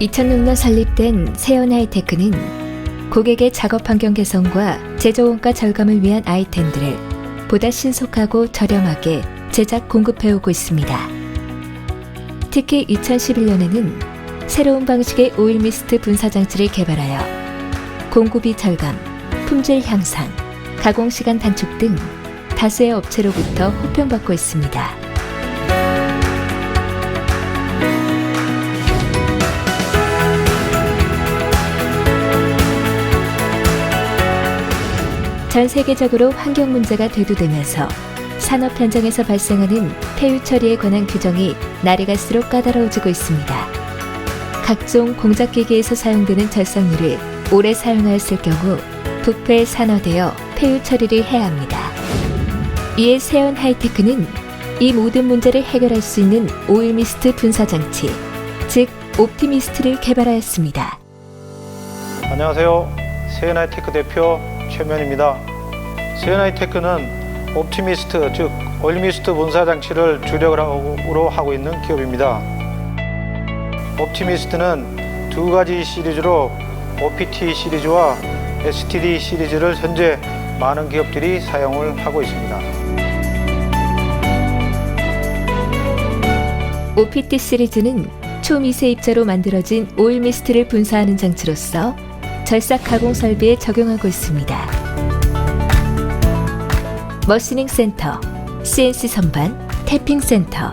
2006년 설립된 세연 하이테크는 고객의 작업 환경 개선과 제조 원가 절감을 위한 아이템들을 보다 신속하고 저렴하게 제작 공급해오고 있습니다. 특히 2011년에는 새로운 방식의 오일 미스트 분사 장치를 개발하여 공급이 절감, 품질 향상, 가공 시간 단축 등 다수의 업체로부터 호평받고 있습니다. 전 세계적으로 환경 문제가 대두되면서 산업 현장에서 발생하는 폐유 처리에 관한 규정이 날이 갈수록 까다로워지고 있습니다. 각종 공작 기기에서 사용되는 절삭류를 오래 사용하였을 경우 부패에 산화되어 폐유 처리를 해야 합니다. 이에 세연 하이테크는 이 모든 문제를 해결할 수 있는 오일 미스트 분사 장치, 즉 옵티미스트를 개발하였습니다. 안녕하세요. 세연 하이테크 대표 최면입니다. 세연하이테크는 옵티미스트 즉 올미스트 분사 장치를 주력으로 하고 있는 기업입니다. 옵티미스트는 두 가지 시리즈로 OPT 시리즈와 STD 시리즈를 현재 많은 기업들이 사용을 하고 있습니다. OPT 시리즈는 초미세 입자로 만들어진 오일 미스트를 분사하는 장치로서 절삭 가공 설비에 적용하고 있습니다. 머시닝 센터, CNC 선반, 태핑 센터,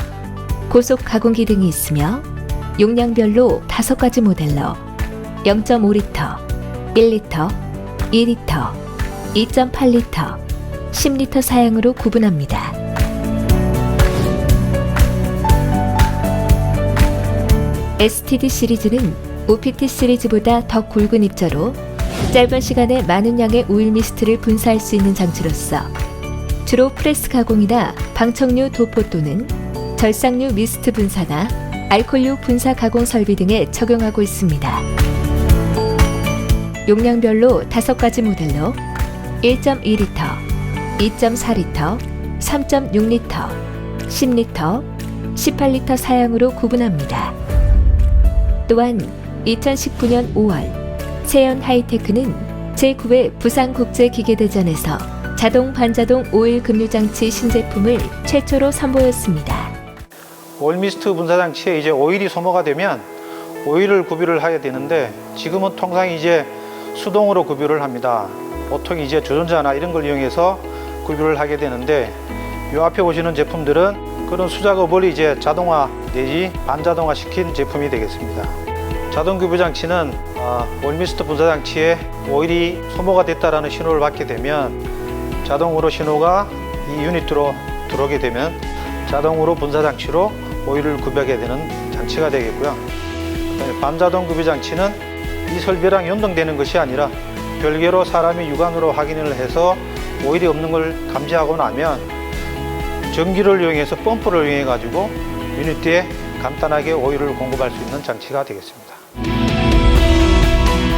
고속 가공기 등이 있으며 용량별로 다섯 가지 모델로 0.5리터, 1리터, 2리터, 2.8리터, 10리터 사양으로 구분합니다. STD 시리즈는 OPT 시리즈보다 더 굵은 입자로 짧은 시간에 많은 양의 오일 미스트를 분사할 수 있는 장치로서 주로 프레스 가공이나 방청류 도포 또는 절삭류 미스트 분사나 알코올류 분사 가공 설비 등에 적용하고 있습니다. 용량별로 다섯 가지 모델로 1.2리터, 2.4리터, 3.6리터, 10리터, 18리터 사양으로 구분합니다. 또한 2019년 5월 세연 하이테크는 제9회 부산국제기계대전에서 자동 반자동 오일 급류장치 신제품을 최초로 선보였습니다. 올미스트 분사 장치에 이제 오일이 소모가 되면 오일을 구비를 해야 되는데 지금은 통상 이제 수동으로 구비를 합니다. 보통 이제 조전자나 이런 걸 이용해서 구비를 하게 되는데 이 앞에 보시는 제품들은 그런 수작업을 이제 자동화 내지 반자동화 시킨 제품이 되겠습니다. 자동 구비 장치는 아, 올미스트 분사 장치에 오일이 소모가 됐다라는 신호를 받게 되면 자동으로 신호가 이 유닛으로 들어오게 되면 자동으로 분사 장치로 오일을 구비하게 되는 장치가 되겠고요. 반자동 구비 장치는 이 설비랑 연동되는 것이 아니라 별개로 사람이 육안으로 확인을 해서 오일이 없는 걸 감지하고 나면 전기를 이용해서 펌프를 이용해 가지고 유닛에 간단하게 오일을 공급할 수 있는 장치가 되겠습니다.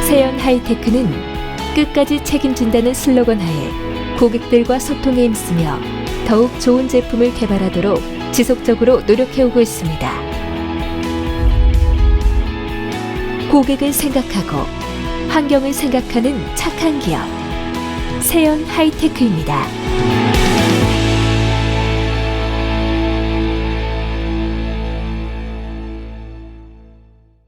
세연 하이테크는 끝까지 책임진다는 슬로건 하에 고객들과 소통에 힘쓰며 더욱 좋은 제품을 개발하도록 지속적으로 노력해오고 있습니다. 고객을 생각하고 환경을 생각하는 착한 기업 세연 하이테크입니다.